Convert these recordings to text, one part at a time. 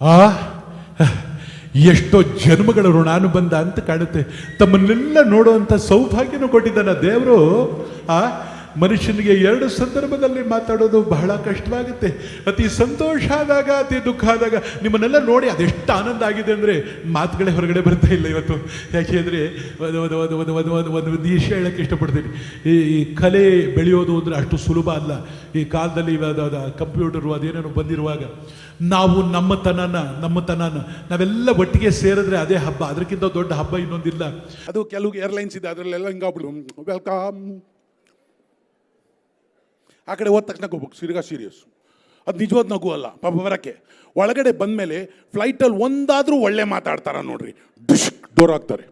ಆ? ಎಷ್ಟೋ ಜನ್ಮಗಳ ಋಣಾನುಬಂಧ ಅಂತ ಕಾಣುತ್ತೆ. ತಮ್ಮನ್ನೆಲ್ಲ ನೋಡುವಂಥ ಸೌಭಾಗ್ಯನೂ ಕೊಟ್ಟಿದ್ದಾನ ದೇವರು. ಆ? ಮನುಷ್ಯನಿಗೆ ಎರಡು ಸಂದರ್ಭದಲ್ಲಿ ಮಾತಾಡೋದು ಬಹಳ ಕಷ್ಟವಾಗುತ್ತೆ. ಅತಿ ಸಂತೋಷ ಆದಾಗ, ಅತಿ ದುಃಖ ಆದಾಗ ನಿಮ್ಮನ್ನೆಲ್ಲ ನೋಡಿ ಅದೆಷ್ಟು ಆನಂದ ಆಗಿದೆ ಅಂದರೆ ಮಾತುಗಳೇ ಹೊರಗಡೆ ಬರ್ತಾ ಇಲ್ಲ ಇವತ್ತು. ಯಾಕೆ ಅಂದರೆ ಒಂದು ಒಂದು ಒಂದು ಒಂದು ಒಂದು ಒಂದು ವಿಷಯ ಹೇಳೋಕ್ಕೆ ಇಷ್ಟಪಡ್ತೀನಿ. ಈ ಕಲೆ ಬೆಳೆಯೋದು ಅಂದರೆ ಅಷ್ಟು ಸುಲಭ ಅಲ್ಲ. ಈ ಕಾಲದಲ್ಲಿ ಇವಾದ ಕಂಪ್ಯೂಟರು ಅದೇನೇನು ಬಂದಿರುವಾಗ ನಾವು ನಮ್ಮತನನ ನಮ್ಮತನನ. ನಾವೆಲ್ಲ ಒಟ್ಟಿಗೆ ಸೇರಿದ್ರೆ ಅದೇ ಹಬ್ಬ. ಅದಕ್ಕಿಂತ ದೊಡ್ಡ ಹಬ್ಬ ಇನ್ನೊಂದಿಲ್ಲ. ಅದು ಕೆಲವು ಏರ್ಲೈನ್ಸ್ ಇದೆ, ಅದರಲ್ಲೆಲ್ಲ ಹಿಂಗಾಗ್ಬಿಡು ವೆಲ್ಕಮ್ ಆ ಕಡೆ ಹೋದ ತಕ್ಷಣ ಹೋಗ್ಬೇಕು. ಸಿರಿಗಾ ಸೀರಿಯಸ್ ಅದು ನಿಜವಾದ ನಗು ಅಲ್ಲ. ಪಾಪ ಬರೋಕ್ಕೆ. ಒಳಗಡೆ ಬಂದಮೇಲೆ ಫ್ಲೈಟಲ್ಲಿ ಒಂದಾದರೂ ಒಳ್ಳೆ ಮಾತಾಡ್ತಾರ ನೋಡ್ರಿ. ಡಿಶ್ ಡೋರ್ ಹಾಕ್ತಾರೆ.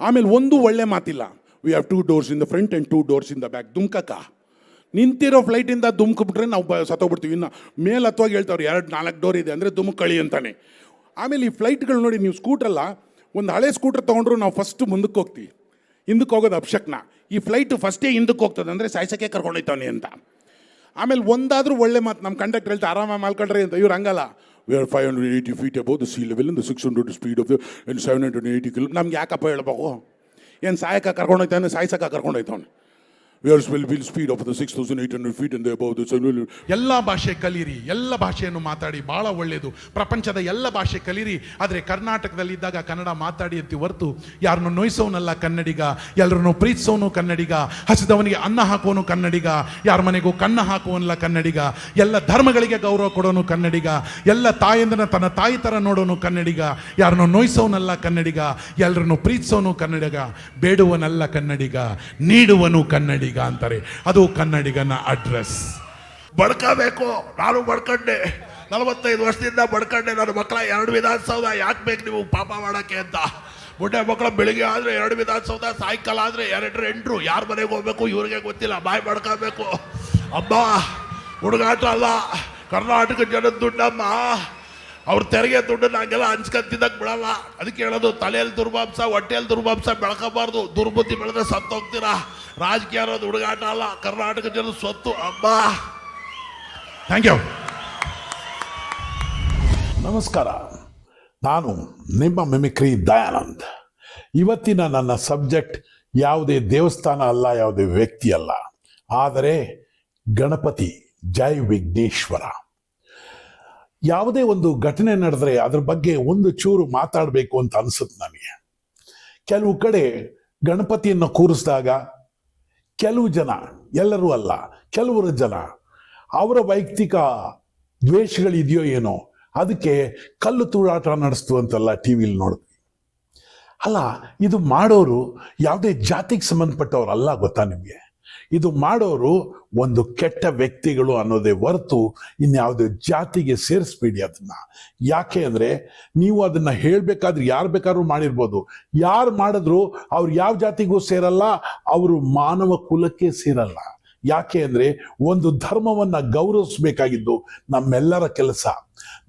ಆಮೇಲೆ ಒಂದು ಒಳ್ಳೆ ಮಾತಿಲ್ಲ. We have two doors in the front and two doors in the back ದುಮ್ಕಕ್ಕ ನಿಂತಿರೋ ಫ್ಲೈಟಿಂದ ಧುಮುಕ್ಬಿಟ್ರೆ ನಾವು ಬ ಸತ್ತೋಗ್ಬಿಡ್ತೀವಿ. ಇನ್ನು ಮೇಲೆ ಹತ್ತುವಾಗ ಹೇಳ್ತಾವ್ರು, ಎರಡು ನಾಲ್ಕು ಡೋರ್ ಇದೆ ಅಂದರೆ ಕಳಿ ಅಂತಾನೆ. ಆಮೇಲೆ ಈ ಫ್ಲೈಟ್ಗಳು ನೋಡಿ ನೀವು ಸ್ಕೂಟ್ರಲ್ಲ ಒಂದು ಹಳೆ ಸ್ಕೂಟ್ರ್ ತೊಗೊಂಡ್ರು ನಾವು ಫಸ್ಟ್ ಮುಂದಕ್ಕೆ ಹೋಗ್ತೀವಿ. ಹಿಂದಕ್ಕೆ ಹೋಗೋದು ಅಪ್ಶಕ್ನ. ಈ ಫ್ಲೈಟ್ ಫಸ್ಟೇ ಹಿಂದಕ್ಕೆ ಹೋಗ್ತದೆ ಅಂದರೆ ಸಾಯ್ಸಕ್ಕೆ ಕರ್ಕೊಂಡೋಯ್ತಾನೆ ಅಂತ. ಆಮೇಲೆ ಒಂದಾದರೂ ಒಳ್ಳೆ ಮಾತು ನಮ್ಮ ಕಂಡಕ್ಟರ್ ಹೇಳ್ತಾ ಆರಾಮಾಗಿ ಮಾಲ್ಕೊಳ್ರಿ ಅಂತ. ಇವ್ರು ಹಂಗಲ್ಲ. We are five hundred eighty feet above sea level ಇಂದ six hundred speed of and seven hundred eighty kilo ನಮ್ಗೆ ಯಾಕಪ್ಪ ಹೇಳ್ಬೇಕು? ಏನು ಸಾಯಕ ಕರ್ಕೊಂಡೋಯ್ತಾನೆ ಸಾಯ್ಸಕ್ಕ ಕರ್ಕೊಂಡೋಯ್ತಾನೆ the six thousand eight hundred feet ಇಂದ ಅಬೌವ್ ದ ಸೆವೆನ್ ಎಲ್ಲ ಭಾಷೆ ಕಲೀರಿ, ಎಲ್ಲ ಭಾಷೆಯನ್ನು ಮಾತಾಡಿ ಬಹಳ ಒಳ್ಳೆಯದು ಪ್ರಪಂಚದ ಎಲ್ಲ ಭಾಷೆ ಕಲೀರಿ, ಆದರೆ ಕರ್ನಾಟಕದಲ್ಲಿದ್ದಾಗ ಕನ್ನಡ ಮಾತಾಡಿ ಅಂತ ಹೊರತು ಯಾರನ್ನು ನೋಯಿಸೋನಲ್ಲ ಕನ್ನಡಿಗ, ಎಲ್ಲರನ್ನು ಪ್ರೀತಿಸೋನು ಕನ್ನಡಿಗ, ಹಸಿದವನಿಗೆ ಅನ್ನ ಹಾಕೋನು ಕನ್ನಡಿಗ, ಯಾರ ಮನೆಗೂ ಕನ್ನ ಹಾಕುವನಲ್ಲ ಕನ್ನಡಿಗ, ಎಲ್ಲ ಧರ್ಮಗಳಿಗೆ ಗೌರವ ಕೊಡೋನು ಕನ್ನಡಿಗ, ಎಲ್ಲ ತಾಯಂದನ ತನ್ನ ತಾಯಿ ಥರ ನೋಡೋನು ಕನ್ನಡಿಗ, ಯಾರನ್ನು ನೋಯಿಸೋನಲ್ಲ ಕನ್ನಡಿಗ, ಎಲ್ಲರನ್ನು ಪ್ರೀತಿಸೋನು ಕನ್ನಡಿಗ, ಬೇಡುವನಲ್ಲ ಕನ್ನಡಿಗ, ನೀಡುವನು ಕನ್ನಡಿಗ. ಅಂತಾರೆ. ಅದು ಕನ್ನಡಿಗನ ಅಡ್ರೆಸ್ ಬಡ್ಕೋಬೇಕು, ನಾನು ಬಡ್ಕಂಡೆ. ನಲವತ್ತೈದು ವರ್ಷದಿಂದ ಬಡ್ಕಂಡೆ. ನನ್ನ ಮಕ್ಕಳ ಎರಡು ವಿಧಾನಸೌಧ ಯಾಕೆ ಬೇಕು ನೀವು ಪಾಪ ಮಾಡೋಕ್ಕೆ ಅಂತ. ಬುಡ್ಡೆ ಮಕ್ಕಳು ಬೆಳಿಗ್ಗೆ ಆದರೆ ಎರಡು ವಿಧಾನಸೌಧ, ಸಾಯಂಕಾಲ ಆದರೆ ಎರಡು ಎಂಟ್ರು. ಯಾರು ಮನೆಗೆ ಹೋಗ್ಬೇಕು, ಇವ್ರಿಗೆ ಗೊತ್ತಿಲ್ಲ. ಬಾಯಿ ಬಡ್ಕೋಬೇಕು. ಅಮ್ಮ ಹುಡುಗಾಟ ಅಲ್ಲ. ಕರ್ನಾಟಕ ಜನದ ದುಡ್ಡಮ್ಮ. ಅವ್ರ ತೆರಿಗೆ ದುಡ್ಡು ನಂಗೆಲ್ಲ ಹಂಚ್ಕೊಂತಿದ್ದಕ್ಕೆ ಬಿಡಲ್ಲ. ಅದಕ್ಕೆ ಹೇಳೋದು, ತಲೆಯಲ್ಲಿ ದುರ್ಮಾಂಸ ಹೊಟ್ಟೆಯಲ್ಲಿ ದುರ್ಮಾಂಸ ಬೆಳ್ಕೋಬಾರ್ದು. ದುರ್ಬುದ್ಧಿ ಬೆಳೆದ್ರೆ ಸತ್ತೋಗ್ತೀರಾ? ರಾಜಕೀಯ ಅನ್ನೋದು ಹುಡುಗಾಟ ಅಲ್ಲ ಕರ್ನಾಟಕ ಜನರ ಸ್ವತ್ತು ಅಬ್ಬಾ. ಥ್ಯಾಂಕ್ ಯು ನಮಸ್ಕಾರ. ನಾನು ನಿಮ್ಮ ಮಿಮಿಕ್ರಿ ದಯಾನಂದ್. ಇವತ್ತಿನ ನನ್ನ ಸಬ್ಜೆಕ್ಟ್ ಯಾವುದೇ ದೇವಸ್ಥಾನ ಅಲ್ಲ ಯಾವುದೇ ವ್ಯಕ್ತಿ ಅಲ್ಲ. ಆದರೆ ಗಣಪತಿ ಜೈ ವಿಘ್ನೇಶ್ವರ. ಯಾವುದೇ ಒಂದು ಘಟನೆ ನಡೆದ್ರೆ ಅದ್ರ ಬಗ್ಗೆ ಒಂದು ಚೂರು ಮಾತಾಡಬೇಕು ಅಂತ ಅನ್ಸುತ್ತೆ ನನಗೆ. ಕೆಲವು ಕಡೆ ಗಣಪತಿಯನ್ನು ಕೂರಿಸಿದಾಗ ಕೆಲವು ಜನ, ಎಲ್ಲರೂ ಅಲ್ಲ, ಕೆಲವರು ಜನ, ಅವರ ವೈಯಕ್ತಿಕ ದ್ವೇಷಗಳಿದೆಯೋ ಏನೋ, ಅದಕ್ಕೆ ಕಲ್ಲು ತೂರಾಟ ನಡೆಸ್ತು ಅಂತೆಲ್ಲ ಟಿ ವಿಲಿ ನೋಡಿದ್ವಿ. ಅಲ್ಲ, ಇದು ಮಾಡೋರು ಯಾವುದೇ ಜಾತಿಗೆ ಸಂಬಂಧಪಟ್ಟವ್ರು ಅಲ್ಲ ಗೊತ್ತಾ ನಿಮಗೆ? ಇದು ಮಾಡೋರು ಒಂದು ಕೆಟ್ಟ ವ್ಯಕ್ತಿಗಳು ಅನ್ನೋದೇ ಹೊರತು ಇನ್ಯಾವುದೇ ಜಾತಿಗೆ ಸೇರಿಸ್ಬೇಡಿ ಅದನ್ನ. ಯಾಕೆ ಅಂದ್ರೆ ನೀವು ಅದನ್ನ ಹೇಳ್ಬೇಕಾದ್ರೆ ಯಾರು ಬೇಕಾದ್ರೂ ಮಾಡಿರ್ಬೋದು. ಯಾರು ಮಾಡಿದ್ರು ಅವ್ರು ಯಾವ ಜಾತಿಗೂ ಸೇರಲ್ಲ, ಅವರು ಮಾನವ ಕುಲಕ್ಕೆ ಸೇರಲ್ಲ. ಯಾಕೆ ಅಂದ್ರೆ ಒಂದು ಧರ್ಮವನ್ನ ಗೌರವಿಸ್ಬೇಕಾಗಿದ್ದು ನಮ್ಮೆಲ್ಲರ ಕೆಲಸ.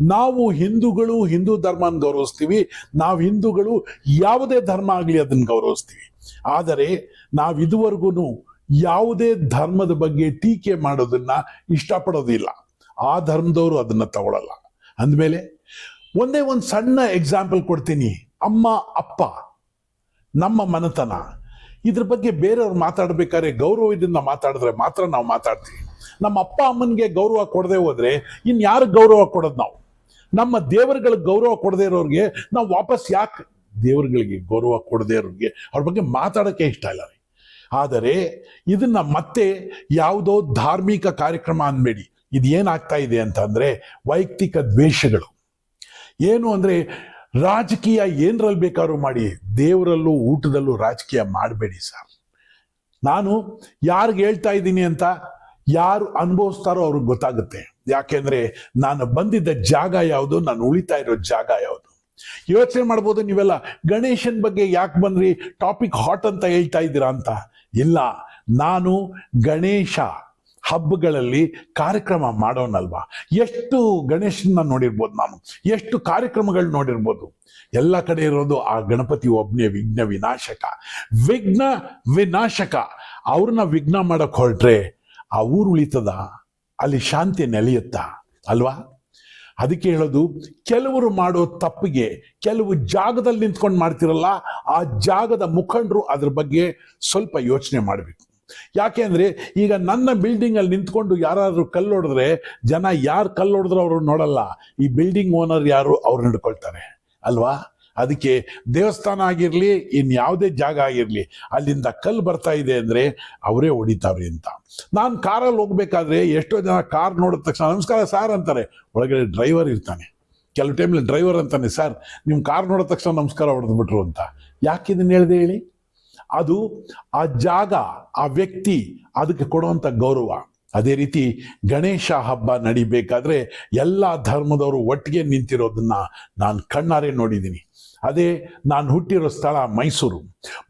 ನಾವು ಹಿಂದೂಗಳು ಹಿಂದೂ ಧರ್ಮನ ಗೌರವಿಸ್ತೀವಿ, ನಾವು ಹಿಂದೂಗಳು ಯಾವುದೇ ಧರ್ಮ ಆಗಲಿ ಅದನ್ನ ಗೌರವಿಸ್ತೀವಿ. ಆದರೆ ನಾವು ಇದುವರೆಗೂ ಯಾವುದೇ ಧರ್ಮದ ಬಗ್ಗೆ ಟೀಕೆ ಮಾಡೋದನ್ನ ಇಷ್ಟಪಡೋದಿಲ್ಲ. ಆ ಧರ್ಮದವರು ಅದನ್ನ ತಗೊಳಲ್ಲ. ಅಂದಮೇಲೆ ಒಂದೇ ಒಂದು ಸಣ್ಣ ಎಕ್ಸಾಂಪಲ್ ಕೊಡ್ತೀನಿ. ಅಮ್ಮ, ಅಪ್ಪ, ನಮ್ಮ ಮನೆತನ. ಇದ್ರ ಬಗ್ಗೆ ಬೇರೆಯವ್ರು ಮಾತಾಡ್ಬೇಕಾದ್ರೆ ಗೌರವದಿಂದ ಮಾತಾಡಿದ್ರೆ ಮಾತ್ರ ನಾವು ಮಾತಾಡ್ತೀವಿ. ನಮ್ಮ ಅಪ್ಪ, ಅಮ್ಮನಿಗೆ ಗೌರವ ಕೊಡದೆ ಹೋದ್ರೆ ಇನ್ ಯಾರು ಗೌರವ ಕೊಡೋದು ನಾವು? ನಮ್ಮ ದೇವರುಗಳಿಗೆ ಗೌರವ ಕೊಡದೇ ಇರೋರಿಗೆ ನಾವು ವಾಪಸ್ ಯಾಕೆ ದೇವರುಗಳಿಗೆ ಗೌರವ ಕೊಡದೇ ಇರೋರಿಗೆ? ಅವ್ರ ಬಗ್ಗೆ ಮಾತಾಡೋಕೆ ಇಷ್ಟ ಇಲ್ಲ ಆದರೆ ಇದನ್ನ ಮತ್ತೆ ಯಾವುದೋ ಧಾರ್ಮಿಕ ಕಾರ್ಯಕ್ರಮ ಅನ್ಬೇಡಿ. ಇದು ಏನಾಗ್ತಾ ಇದೆ ಅಂತ ಅಂದ್ರೆ ವೈಯಕ್ತಿಕ ದ್ವೇಷಗಳು. ಏನು ಅಂದ್ರೆ ರಾಜಕೀಯ ಏನರಲ್ಲಿ ಬೇಕಾದ್ರೂ ಮಾಡಿ, ದೇವರಲ್ಲೂ ಊಟದಲ್ಲೂ ರಾಜಕೀಯ ಮಾಡಬೇಡಿ ಸರ್. ನಾನು ಯಾರಿಗೆ ಹೇಳ್ತಾ ಇದ್ದೀನಿ ಅಂತ ಯಾರು ಅನುಭವಿಸ್ತಾರೋ ಅವ್ರಿಗೆ ಗೊತ್ತಾಗುತ್ತೆ. ಯಾಕೆಂದ್ರೆ ನಾನು ಬಂದಿದ್ದ ಜಾಗ ಯಾವುದು, ನಾನು ಉಳಿತಾ ಇರೋ ಜಾಗ ಯಾವುದು. ಯೋಚನೆ ಮಾಡ್ಬೋದು ನೀವೆಲ್ಲ, ಗಣೇಶನ್ ಬಗ್ಗೆ ಯಾಕೆ ಬಂದ್ರಿ, ಟಾಪಿಕ್ ಹಾಟ್ ಅಂತ ಹೇಳ್ತಾ ಇದ್ದೀರಾ ಅಂತ. ಇಲ್ಲ, ನಾನು ಗಣೇಶ ಹಬ್ಬಗಳಲ್ಲಿ ಕಾರ್ಯಕ್ರಮ ಮಾಡೋನಲ್ವಾ? ಎಷ್ಟು ಗಣೇಶನ ನೋಡಿರ್ಬೋದು ನಾನು? ಎಷ್ಟು ಕಾರ್ಯಕ್ರಮಗಳು ನೋಡಿರ್ಬೋದು? ಎಲ್ಲ ಕಡೆ ಇರೋದು ಆ ಗಣಪತಿ ಒಬ್ಬನೇ ವಿಘ್ನ ವಿನಾಶಕ. ವಿಘ್ನ ವಿನಾಶಕ. ಅವ್ರನ್ನ ವಿಘ್ನ ಮಾಡಕ್ ಹೊರಟ್ರೆ ಆ ಊರು ಉಳಿತದ? ಅಲ್ಲಿ ಶಾಂತಿ ನೆಲೆಯುತ್ತಾ? ಅಲ್ವಾ? ಅದಕ್ಕೆ ಹೇಳೋದು, ಕೆಲವರು ಮಾಡೋ ತಪ್ಪಿಗೆ, ಕೆಲವು ಜಾಗದಲ್ಲಿ ನಿಂತ್ಕೊಂಡು ಮಾಡ್ತಿರಲ್ಲ, ಆ ಜಾಗದ ಮುಖಂಡರು ಅದ್ರ ಬಗ್ಗೆ ಸ್ವಲ್ಪ ಯೋಚನೆ ಮಾಡಬೇಕು. ಯಾಕೆ ಅಂದ್ರೆ, ಈಗ ನನ್ನ ಬಿಲ್ಡಿಂಗ್ ಅಲ್ಲಿ ನಿಂತ್ಕೊಂಡು ಯಾರಾದರೂ ಕಲ್ಲು ಹೊಡೆದ್ರೆ, ಜನ ಯಾರು ಕಲ್ಲು ಹೊಡೆದ್ರು ಅವರು ನೋಡಲ್ಲ. ಈ ಬಿಲ್ಡಿಂಗ್ ಓನರ್ ಯಾರು, ಅವ್ರು ನಡ್ಕೊಳ್ತಾರೆ. ಅಲ್ವಾ? ಅದಕ್ಕೆ ದೇವಸ್ಥಾನ ಆಗಿರಲಿ, ಇನ್ ಯಾವುದೇ ಜಾಗ ಆಗಿರಲಿ, ಅಲ್ಲಿಂದ ಕಲ್ಲು ಬರ್ತಾ ಇದೆ ಅಂದರೆ ಅವರೇ ಹೊಡಿತಾರೆ ಅಂತ. ನಾನು ಕಾರಲ್ಲಿ ಹೋಗ್ಬೇಕಾದ್ರೆ ಎಷ್ಟೋ ಜನ ಕಾರ್ ನೋಡಿದ ತಕ್ಷಣ, ನಮಸ್ಕಾರ ಸಾರ್ ಅಂತಾರೆ. ಒಳಗಡೆ ಡ್ರೈವರ್ ಇರ್ತಾನೆ. ಕೆಲವು ಟೈಮಲ್ಲಿ ಡ್ರೈವರ್ ಅಂತಾನೆ, ಸರ್ ನಿಮ್ಮ ಕಾರ್ ನೋಡಿದ ತಕ್ಷಣ ನಮಸ್ಕಾರ ಹೊಡೆದ್ಬಿಟ್ರು ಅಂತ. ಯಾಕೆ ಇದನ್ನು ಹೇಳಿದೆ ಹೇಳಿ? ಅದು ಆ ಜಾಗ, ಆ ವ್ಯಕ್ತಿ ಅದಕ್ಕೆ ಕೊಡುವಂಥ ಗೌರವ. ಅದೇ ರೀತಿ ಗಣೇಶ ಹಬ್ಬ ನಡಿಬೇಕಾದ್ರೆ ಎಲ್ಲ ಧರ್ಮದವರು ಒಟ್ಟಿಗೆ ನಿಂತಿರೋದನ್ನ ನಾನು ಕಣ್ಣಾರೆ ನೋಡಿದ್ದೀನಿ. ಅದೇ ನಾನು ಹುಟ್ಟಿರೋ ಸ್ಥಳ ಮೈಸೂರು.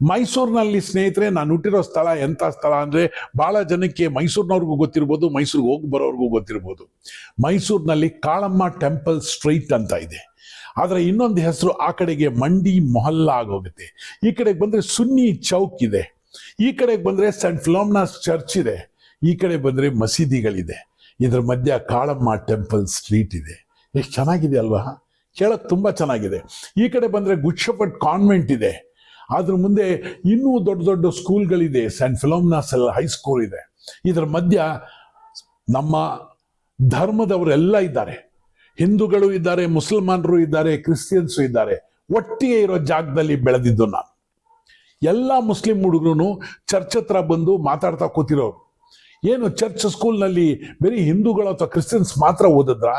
ಮೈಸೂರಿನಲ್ಲಿ ಸ್ನೇಹಿತರೆ, ನಾನು ಹುಟ್ಟಿರೋ ಸ್ಥಳ ಎಂಥ ಸ್ಥಳ ಅಂದರೆ ಭಾಳ ಜನಕ್ಕೆ ಮೈಸೂರಿನವ್ರಿಗೂ ಗೊತ್ತಿರ್ಬೋದು, ಮೈಸೂರಿಗೆ ಹೋಗಿ ಬರೋರ್ಗೂ ಗೊತ್ತಿರ್ಬೋದು. ಮೈಸೂರಿನಲ್ಲಿ ಕಾಳಮ್ಮ ಟೆಂಪಲ್ ಸ್ಟ್ರೀಟ್ ಅಂತ ಇದೆ. ಆದರೆ ಇನ್ನೊಂದು ಹೆಸರು ಆ ಕಡೆಗೆ ಮಂಡಿ ಮೊಹಲ್ಲಾ ಆಗೋಗುತ್ತೆ. ಈ ಕಡೆಗೆ ಬಂದರೆ ಸುನ್ನಿ ಚೌಕ್ ಇದೆ. ಈ ಕಡೆಗೆ ಬಂದರೆ ಸೆಂಟ್ ಫಿಲೋಮ್ನಾಸ್ ಚರ್ಚ್ ಇದೆ. ಈ ಕಡೆ ಬಂದರೆ ಮಸೀದಿಗಳಿದೆ. ಇದರ ಮಧ್ಯ ಕಾಳಮ್ಮ ಟೆಂಪಲ್ ಸ್ಟ್ರೀಟ್ ಇದೆ. ಎಷ್ಟು ಚೆನ್ನಾಗಿದೆ ಅಲ್ವಾ? ಕೇಳಕ್ ತುಂಬ ಚೆನ್ನಾಗಿದೆ. ಈ ಕಡೆ ಬಂದರೆ ಗುಚ್ಚಪಟ್ ಕಾನ್ವೆಂಟ್ ಇದೆ. ಅದ್ರ ಮುಂದೆ ಇನ್ನೂ ದೊಡ್ಡ ದೊಡ್ಡ ಸ್ಕೂಲ್ಗಳಿದೆ ಸೆಂಟ್ ಫಿಲೋಮ್ನಾಸ್ ಹೈಸ್ಕೂಲ್ ಇದೆ. ಇದರ ಮಧ್ಯ ನಮ್ಮ ಧರ್ಮದವರೆಲ್ಲ ಇದ್ದಾರೆ. ಹಿಂದೂಗಳು ಇದ್ದಾರೆ, ಮುಸಲ್ಮಾನರು ಇದ್ದಾರೆ, ಕ್ರಿಶ್ಚಿಯನ್ಸು ಇದ್ದಾರೆ. ಒಟ್ಟಿಗೆ ಇರೋ ಜಾಗದಲ್ಲಿ ಬೆಳೆದಿದ್ದು ನಾನು. ಎಲ್ಲ ಮುಸ್ಲಿಂ ಹುಡುಗರು ಚರ್ಚ್ ಹತ್ರ ಬಂದು ಮಾತಾಡ್ತಾ ಕೂತಿರೋರು. ಏನು ಚರ್ಚ್ ಸ್ಕೂಲ್ನಲ್ಲಿ ಬರೀ ಹಿಂದೂಗಳು ಅಥವಾ ಕ್ರಿಶ್ಚಿಯನ್ಸ್ ಮಾತ್ರ ಓದಿದ್ರ?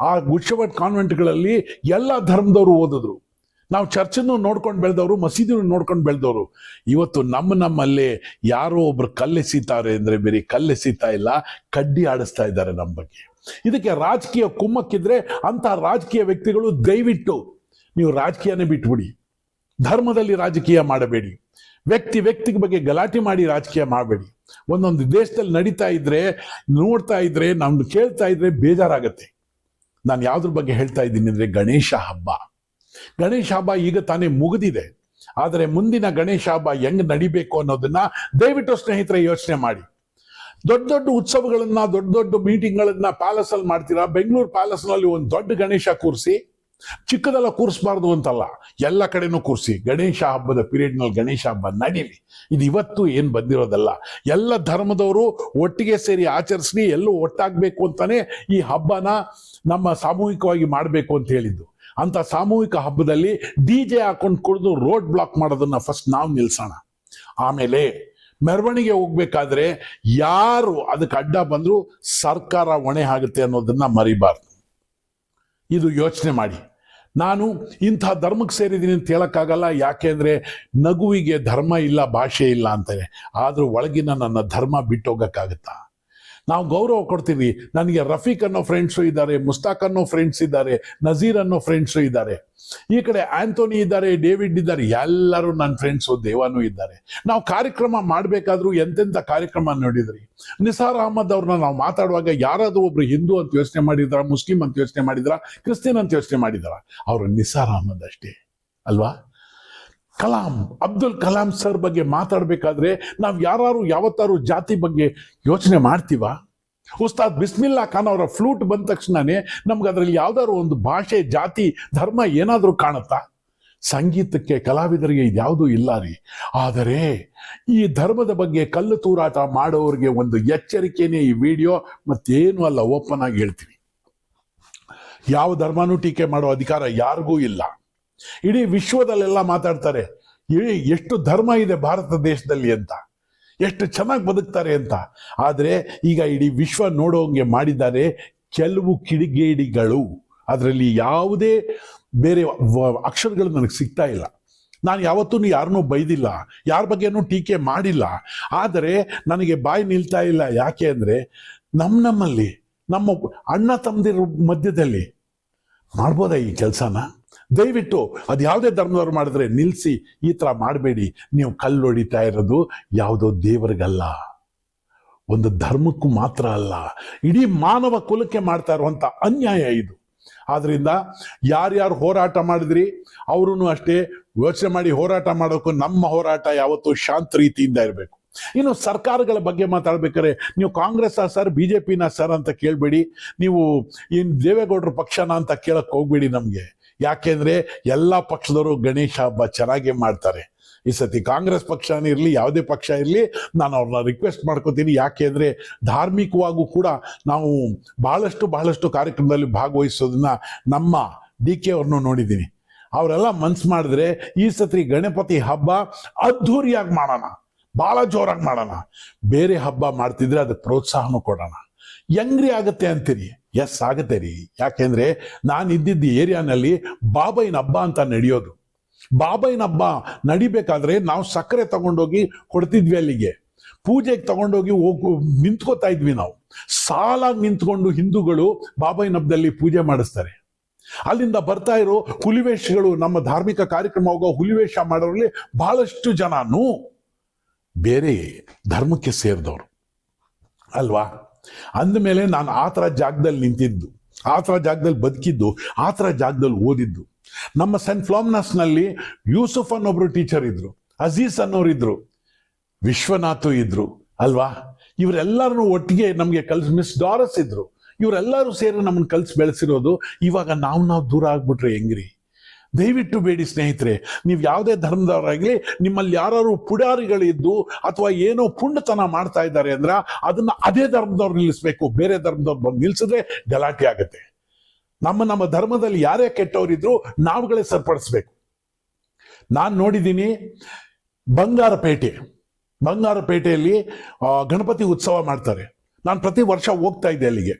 ಆ ಗುಡ್ಶವಟ್ ಕಾನ್ವೆಂಟ್ಗಳಲ್ಲಿ ಎಲ್ಲ ಧರ್ಮದವರು ಓದಿದ್ರು. ನಾವು ಚರ್ಚನ್ನು ನೋಡ್ಕೊಂಡು ಬೆಳೆದವರು, ಮಸೀದಿನೂ ನೋಡ್ಕೊಂಡು ಬೆಳೆದವರು. ಇವತ್ತು ನಮ್ಮ ನಮ್ಮಲ್ಲೇ ಯಾರೋ ಒಬ್ರು ಕಲ್ಲೆಸಿತಾರೆ ಅಂದ್ರೆ ಬೇರೆ ಕಲ್ಲೆಸಿತಾ ಇಲ್ಲ, ಕಡ್ಡಿ ಆಡಿಸ್ತಾ ಇದ್ದಾರೆ ನಮ್ಮ ಬಗ್ಗೆ. ಇದಕ್ಕೆ ರಾಜಕೀಯ ಕುಮ್ಮಕ್ಕಿದ್ರೆ ಅಂತ ರಾಜಕೀಯ ವ್ಯಕ್ತಿಗಳು ದಯವಿಟ್ಟು ನೀವು ರಾಜಕೀಯನೇ ಬಿಟ್ಬಿಡಿ. ಧರ್ಮದಲ್ಲಿ ರಾಜಕೀಯ ಮಾಡಬೇಡಿ. ವ್ಯಕ್ತಿ ವ್ಯಕ್ತಿ ಬಗ್ಗೆ ಗಲಾಟೆ ಮಾಡಿ ರಾಜಕೀಯ ಮಾಡಬೇಡಿ. ಒಂದೊಂದು ದೇಶದಲ್ಲಿ ನಡೀತಾ ಇದ್ರೆ, ನೋಡ್ತಾ ಇದ್ರೆ ನಮ್ದು ಕೇಳ್ತಾ ಇದ್ರೆ ಬೇಜಾರಾಗತ್ತೆ. ನಾನು ಯಾವುದ್ರ ಬಗ್ಗೆ ಹೇಳ್ತಾ ಇದ್ದೀನಿ ಅಂದರೆ ಗಣೇಶ ಹಬ್ಬ. ಗಣೇಶ ಹಬ್ಬ ಈಗ ತಾನೇ ಮುಗಿದಿದೆ. ಆದರೆ ಮುಂದಿನ ಗಣೇಶ ಹಬ್ಬ ಹೆಂಗ್ ನಡಿಬೇಕು ಅನ್ನೋದನ್ನ ದಯವಿಟ್ಟು ಸ್ನೇಹಿತರೆ ಯೋಚನೆ ಮಾಡಿ. ದೊಡ್ಡ ದೊಡ್ಡ ಉತ್ಸವಗಳನ್ನ, ದೊಡ್ಡ ದೊಡ್ಡ ಮೀಟಿಂಗ್ಗಳನ್ನ ಪ್ಯಾಲೇಸಲ್ಲಿ ಮಾಡ್ತೀರಾ? ಬೆಂಗಳೂರು ಪ್ಯಾಲೇಸ್ನಲ್ಲಿ ಒಂದು ದೊಡ್ಡ ಗಣೇಶ ಕೂರಿಸಿ ಚಿಕ್ಕದೆಲ್ಲ ಕೂರಿಸಬಾರ್ದು ಅಂತಲ್ಲ, ಎಲ್ಲ ಕಡೆನೂ ಕೂರಿಸಿ. ಗಣೇಶ ಹಬ್ಬದ ಪೀರಿಯಡ್ನಲ್ಲಿ ಗಣೇಶ ಹಬ್ಬ ನಡೀಲಿ. ಇದು ಇವತ್ತು ಏನ್ ಬಂದಿರೋದಲ್ಲ. ಎಲ್ಲ ಧರ್ಮದವರು ಒಟ್ಟಿಗೆ ಸೇರಿ ಆಚರಿಸ್ಲಿ, ಎಲ್ಲೂ ಒಟ್ಟಾಗಬೇಕು ಅಂತಾನೆ ಈ ಹಬ್ಬನ ನಮ್ಮ ಸಾಮೂಹಿಕವಾಗಿ ಮಾಡಬೇಕು ಅಂತ ಹೇಳಿದ್ದು. ಅಂತ ಸಾಮೂಹಿಕ ಹಬ್ಬದಲ್ಲಿ ಡಿ ಜೆ ಹಾಕೊಂಡು ಕುಡಿದು ರೋಡ್ ಬ್ಲಾಕ್ ಮಾಡೋದನ್ನ ಫಸ್ಟ್ ನಾವು ನಿಲ್ಸೋಣ. ಆಮೇಲೆ ಮೆರವಣಿಗೆ ಹೋಗ್ಬೇಕಾದ್ರೆ ಯಾರು ಅದಕ್ಕೆ ಅಡ್ಡ ಬಂದ್ರು ಸರ್ಕಾರ ಹೊಣೆ ಆಗುತ್ತೆ ಅನ್ನೋದನ್ನ ಮರಿಬಾರ್ದು. ಇದು ಯೋಚನೆ ಮಾಡಿ. ನಾನು ಇಂಥ ಧರ್ಮಕ್ಕೆ ಸೇರಿದ್ದೀನಿ ಅಂತ ಹೇಳೋಕ್ಕಾಗಲ್ಲ. ಯಾಕೆ ಅಂದರೆ ನಗುವಿಗೆ ಧರ್ಮ ಇಲ್ಲ, ಭಾಷೆ ಇಲ್ಲ ಅಂತಾರೆ. ಆದರೂ ಒಳಗಿನ ನನ್ನ ಧರ್ಮ ಬಿಟ್ಟೋಗಕ್ಕಾಗತ್ತಾ? ನಾವು ಗೌರವ ಕೊಡ್ತೀವಿ. ನನಗೆ ರಫೀಕ್ ಅನ್ನೋ ಫ್ರೆಂಡ್ಸು ಇದ್ದಾರೆ, ಮುಸ್ತಾಕ್ ಅನ್ನೋ ಫ್ರೆಂಡ್ಸ್ ಇದ್ದಾರೆ, ನಜೀರ್ ಅನ್ನೋ ಫ್ರೆಂಡ್ಸು ಇದ್ದಾರೆ. ಈ ಕಡೆ ಆಂಥೋನಿ ಇದ್ದಾರೆ, ಡೇವಿಡ್ ಇದ್ದಾರೆ, ಎಲ್ಲರೂ ನನ್ನ ಫ್ರೆಂಡ್ಸು ದೇವಾನು ಇದ್ದಾರೆ. ನಾವು ಕಾರ್ಯಕ್ರಮ ಮಾಡಬೇಕಾದ್ರೂ ಎಂತೆಂಥ ಕಾರ್ಯಕ್ರಮ ನೋಡಿದ್ರಿ? ನಿಸಾರ್ ಅಹಮದ್ ಅವ್ರನ್ನ ನಾವು ಮಾತಾಡುವಾಗ ಯಾರಾದರೂ ಒಬ್ರು ಹಿಂದೂ ಅಂತ ಯೋಚನೆ ಮಾಡಿದ್ರ, ಮುಸ್ಲಿಂ ಅಂತ ಯೋಚನೆ ಮಾಡಿದ್ರ ಕ್ರಿಶ್ಚಿಯನ್ ಅಂತ ಯೋಚನೆ ಮಾಡಿದ್ರ? ಅವರು ನಿಸಾರ್ ಅಹಮದ್ ಅಷ್ಟೇ. ಅಲ್ವಾ? ಕಲಾಂ, ಅಬ್ದುಲ್ ಕಲಾಂ ಸರ್ ಬಗ್ಗೆ ಮಾತಾಡಬೇಕಾದ್ರೆ ನಾವು ಯಾರು ಯಾವತ್ತಾರು ಜಾತಿ ಬಗ್ಗೆ ಯೋಚನೆ ಮಾಡ್ತೀವ? ಉಸ್ತಾದ್ ಬಿಸ್ಮಿಲ್ಲಾ ಖಾನ್ ಅವರ ಫ್ಲೂಟ್ ಬಂದ ತಕ್ಷಣನೇ ನಮ್ಗೆ ಅದರಲ್ಲಿ ಯಾವ್ದಾದ್ರು ಒಂದು ಭಾಷೆ, ಜಾತಿ, ಧರ್ಮ ಏನಾದರೂ ಕಾಣುತ್ತಾ? ಸಂಗೀತಕ್ಕೆ ಕಲಾವಿದರಿಗೆ ಇದ್ಯಾವುದೂ ಇಲ್ಲ ರೀ. ಆದರೆ ಈ ಧರ್ಮದ ಬಗ್ಗೆ ಕಲ್ಲು ತೂರಾಟ ಮಾಡೋರಿಗೆ ಒಂದು ಎಚ್ಚರಿಕೆನೇ ಈ ವಿಡಿಯೋ ಮತ್ತೇನು ಅಲ್ಲ, ಓಪನ್ ಆಗಿ ಹೇಳ್ತೀವಿ ಯಾವ ಧರ್ಮನೂ ಟೀಕೆ ಮಾಡೋ ಅಧಿಕಾರ ಯಾರಿಗೂ ಇಲ್ಲ. ಇಡೀ ವಿಶ್ವದಲ್ಲೆಲ್ಲ ಮಾತಾಡ್ತಾರೆ, ಇಡೀ ಎಷ್ಟು ಧರ್ಮ ಇದೆ ಭಾರತ ದೇಶದಲ್ಲಿ ಅಂತ, ಎಷ್ಟು ಚೆನ್ನಾಗಿ ಬದುಕ್ತಾರೆ ಅಂತ. ಆದರೆ ಈಗ ಇಡೀ ವಿಶ್ವ ನೋಡೋಂಗೆ ಮಾಡಿದ್ದಾರೆ ಕೆಲವು ಕಿಡಿಗೇಡಿಗಳು. ಅದರಲ್ಲಿ ಯಾವುದೇ ಬೇರೆ ಅಕ್ಷರಗಳು ನನಗೆ ಸಿಗ್ತಾ ಇಲ್ಲ. ನಾನು ಯಾವತ್ತೂ ಯಾರನ್ನೂ ಬೈದಿಲ್ಲ, ಯಾರ ಬಗ್ಗೆನೂ ಟೀಕೆ ಮಾಡಿಲ್ಲ. ಆದರೆ ನನಗೆ ಬಾಯಿ ನಿಲ್ತಾ ಇಲ್ಲ. ಯಾಕೆ ಅಂದರೆ ನಮ್ಮ ನಮ್ಮಲ್ಲಿ, ನಮ್ಮ ಅಣ್ಣ ತಮ್ಮದಿರ ಮಧ್ಯದಲ್ಲಿ ಮಾಡ್ಬೋದಾ ಈ ಕೆಲಸನ? ದಯವಿಟ್ಟು ಅದು ಯಾವುದೇ ಧರ್ಮದವ್ರು ಮಾಡಿದ್ರೆ ನಿಲ್ಲಿಸಿ ಈ ಥರ ಮಾಡಬೇಡಿ. ನೀವು ಕಲ್ಲು ಹೊಡಿತಾ ಇರೋದು ಯಾವುದೋ ದೇವರಿಗಲ್ಲ. ಒಂದು ಧರ್ಮಕ್ಕೂ ಮಾತ್ರ ಅಲ್ಲ. ಇಡೀ ಮಾನವ ಕುಲಕ್ಕೆ ಮಾಡ್ತಾ ಇರುವಂಥ ಅನ್ಯಾಯ ಇದು. ಆದ್ರಿಂದ ಯಾರ್ಯಾರು ಹೋರಾಟ ಮಾಡಿದ್ರಿ ಅವರು ಅಷ್ಟೇ ಯೋಚನೆ ಮಾಡಿ ಹೋರಾಟ ಮಾಡೋಕ್ಕೂ ನಮ್ಮ ಹೋರಾಟ ಯಾವತ್ತೂ ಶಾಂತ ರೀತಿಯಿಂದ ಇರಬೇಕು. ಇನ್ನು ಸರ್ಕಾರಗಳ ಬಗ್ಗೆ ಮಾತಾಡ್ಬೇಕಾದ್ರೆ ನೀವು ಕಾಂಗ್ರೆಸ್ ಸರ್ ಬಿ ಜೆ ಪಿನ ಸರ್ ಅಂತ ಕೇಳಬೇಡಿ. ನೀವು ಇನ್ನು ದೇವೇಗೌಡರ ಪಕ್ಷನ ಅಂತ ಕೇಳಕ್ ಹೋಗ್ಬೇಡಿ ನಮಗೆ. ಯಾಕೆಂದ್ರೆ ಎಲ್ಲ ಪಕ್ಷದವರು ಗಣೇಶ ಹಬ್ಬ ಚೆನ್ನಾಗೇ ಮಾಡ್ತಾರೆ. ಈ ಸತಿ ಕಾಂಗ್ರೆಸ್ ಪಕ್ಷನೇ ಇರಲಿ ಯಾವುದೇ ಪಕ್ಷ ಇರಲಿ, ನಾನು ಅವ್ರನ್ನ ರಿಕ್ವೆಸ್ಟ್ ಮಾಡ್ಕೋತೀನಿ. ಯಾಕೆ ಅಂದರೆ ಧಾರ್ಮಿಕವಾಗೂ ಕೂಡ ನಾವು ಬಹಳಷ್ಟು ಬಹಳಷ್ಟು ಕಾರ್ಯಕ್ರಮದಲ್ಲಿ ಭಾಗವಹಿಸೋದನ್ನ ನಮ್ಮ ಡಿ ಕೆ ಅವ್ರನ್ನೂ ನೋಡಿದ್ದೀನಿ. ಅವರೆಲ್ಲ ಮನ್ಸು ಮಾಡಿದ್ರೆ ಈ ಸತಿ ಗಣಪತಿ ಹಬ್ಬ ಅದ್ಧೂರಿಯಾಗಿ ಮಾಡೋಣ. ಭಾಳ ಜೋರಾಗಿ ಮಾಡೋಣ. ಬೇರೆ ಹಬ್ಬ ಮಾಡ್ತಿದ್ರೆ ಅದಕ್ಕೆ ಪ್ರೋತ್ಸಾಹನೂ ಕೊಡೋಣ. ಹೆಂಗ್ರಿ ಆಗತ್ತೆ ಅಂತೀರಿ. ಎಸ್ ಆಗತ್ತೆ ರೀ. ಯಾಕೆಂದ್ರೆ ನಾನು ಇದ್ದಿದ್ದ ಏರಿಯಾನಲ್ಲಿ ಬಾಬೈನ ಹಬ್ಬ ಅಂತ ನಡೆಯೋದು. ಬಾಬೈನ ಹಬ್ಬ ನಡಿಬೇಕಾದ್ರೆ ನಾವು ಸಕ್ಕರೆ ತಗೊಂಡೋಗಿ ಕೊಡ್ತಿದ್ವಿ ಅಲ್ಲಿಗೆ. ಪೂಜೆಗೆ ತಗೊಂಡೋಗಿ ಹೋಗು, ನಿಂತ್ಕೋತಾ ಇದ್ವಿ ನಾವು. ಸಾಲಾಗಿ ನಿಂತ್ಕೊಂಡು ಹಿಂದೂಗಳು ಬಾಬೈನ ಹಬ್ಬದಲ್ಲಿ ಪೂಜೆ ಮಾಡಿಸ್ತಾರೆ. ಅಲ್ಲಿಂದ ಬರ್ತಾ ಇರೋ ಹುಲಿವೇಶಗಳು ನಮ್ಮ ಧಾರ್ಮಿಕ ಕಾರ್ಯಕ್ರಮ ಹೋಗೋ ಹುಲಿವೇಷ ಮಾಡೋರಲ್ಲಿ ಬಹಳಷ್ಟು ಜನನು ಬೇರೆ ಧರ್ಮಕ್ಕೆ ಸೇರಿದವರು. ಅಲ್ವಾ? ಅಂದಮೇಲೆ ನಾನು ಆ ಥರ ಜಾಗದಲ್ಲಿ ನಿಂತಿದ್ದು, ಆ ಥರ ಜಾಗದಲ್ಲಿ ಬದುಕಿದ್ದು, ಆ ಥರ ಜಾಗದಲ್ಲಿ ಓದಿದ್ದು. ನಮ್ಮ ಸೆಂಟ್ ಫ್ಲಾಮ್ನಸ್ನಲ್ಲಿ ಯೂಸುಫ್ ಅನ್ನೊಬ್ರು ಟೀಚರ್ ಇದ್ರು ಅಜೀಸ್ ಅನ್ನೋರು ಇದ್ರು, ವಿಶ್ವನಾಥು ಇದ್ರು, ಅಲ್ವಾ? ಇವರೆಲ್ಲರೂ ಒಟ್ಟಿಗೆ ನಮಗೆ ಕಲ್ಸ್ ಮಿಸ್ ಡಾರಸ್ ಇದ್ರು. ಇವರೆಲ್ಲರೂ ಸೇರಿ ನಮ್ಮನ್ನು ಕಲ್ಸಿ ಬೆಳೆಸಿರೋದು ಇವಾಗ ನಾವು ನಾವು ದೂರ ಆಗ್ಬಿಟ್ರೆ ಹೆಂಗ್ರಿ? ದಯವಿಟ್ಟು ಬೇಡಿ ಸ್ನೇಹಿತರೆ, ನೀವು ಯಾವುದೇ ಧರ್ಮದವರಾಗಲಿ, ನಿಮ್ಮಲ್ಲಿ ಯಾರು ಪುಡಾರಿಗಳಿದ್ದು ಅಥವಾ ಏನೋ ಪುಂಡತನ ಮಾಡ್ತಾ ಇದ್ದಾರೆ ಅಂದ್ರೆ ಅದನ್ನ ಅದೇ ಧರ್ಮದವ್ರು ನಿಲ್ಲಿಸಬೇಕು. ಬೇರೆ ಧರ್ಮದವ್ರು ಬಂದು ನಿಲ್ಸಿದ್ರೆ ಗಲಾಟೆ ಆಗುತ್ತೆ. ನಮ್ಮ ನಮ್ಮ ಧರ್ಮದಲ್ಲಿ ಯಾರೇ ಕೆಟ್ಟವರಿದ್ರು ನಾವುಗಳೇ ಸರಿಪಡಿಸ್ಬೇಕು. ನಾನು ನೋಡಿದ್ದೀನಿ, ಬಂಗಾರಪೇಟೆ. ಬಂಗಾರಪೇಟೆಯಲ್ಲಿ ಗಣಪತಿ ಉತ್ಸವ ಮಾಡ್ತಾರೆ. ನಾನು ಪ್ರತಿ ವರ್ಷ ಹೋಗ್ತಾ ಇದ್ದೆ ಅಲ್ಲಿಗೆ.